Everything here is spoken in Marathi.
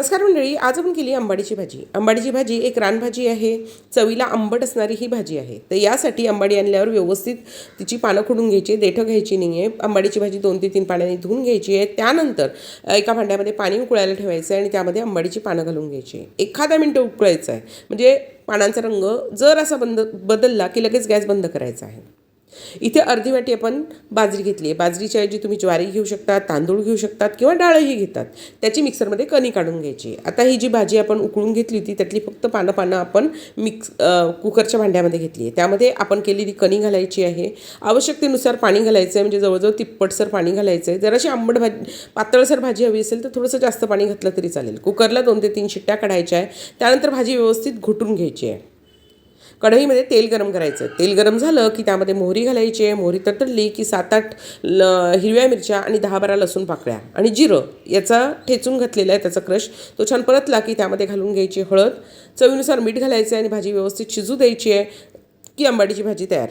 नमस्कार मंडळी आज आपण केली अंबाडीची भाजी. अंबाडीची भाजी एक रानभाजी आहे. चवीला आंबट असणारी ही भाजी आहे. तर यासाठी अंबाडी आणल्यावर व्यवस्थित तिची पानं खुडून घ्यायची देठं घ्यायची नाही आहे अंबाडीची भाजी दोन ते तीन पाण्याने धुवून घ्यायची आहे. त्यानंतर एका भांड्यामध्ये पाणी उकळायला ठेवायचं आहे आणि त्यामध्ये अंबाडीची पानं घालून घ्यायची आहे. एखादा मिनटं उकळायचं आहे. म्हणजे पानांचा रंग जर असा बंद बदलला की लगेच गॅस बंद करायचा आहे. इथे अर्धी वाटी आपण बाजरी घेतली आहे. बाजरीच्या ऐवजी तुम्ही ज्वारी घेऊ शकता तांदूळ घेऊ शकतात किंवा डाळही घेतात. त्याची मिक्सरमध्ये कणी काढून घ्यायची आता ही जी भाजी आपण उकळून घेतली होती त्यातली फक्त पानं पानं आपण मिक्स कुकरच्या भांड्यामध्ये घेतली आहे. त्यामध्ये आपण केलेली कणी घालायची आहे. आवश्यकतेनुसार पाणी घालायचं आहे. म्हणजे जवळजवळ तिप्पटसर पाणी घालायचं आहे. जराशी आंबट भाजी पातळसर भाजी हवी असेल तर थोडंसं जास्त पाणी घातलं तरी चालेल. कुकरला दोन ते तीन शिट्ट्या काढायच्या आहे. त्यानंतर भाजी व्यवस्थित घोटून घ्यायची आहे. कढईमध्ये तेल गरम करायचं. तेल गरम झालं की त्यामध्ये मोहरी घालायची आहे. मोहरी तडतडली की सात आठ ल हिरव्या मिरच्या आणि दहा बारा लसूण पाकळ्या आणि जिरं याचा ठेचून घातलेला आहे त्याचा क्रश. तो छान परतला की त्यामध्ये घालून घ्यायची हळद. चवीनुसार मीठ घालायचं आहे आणि भाजी व्यवस्थित शिजू द्यायची आहे. की आंबाडीची भाजी तयार.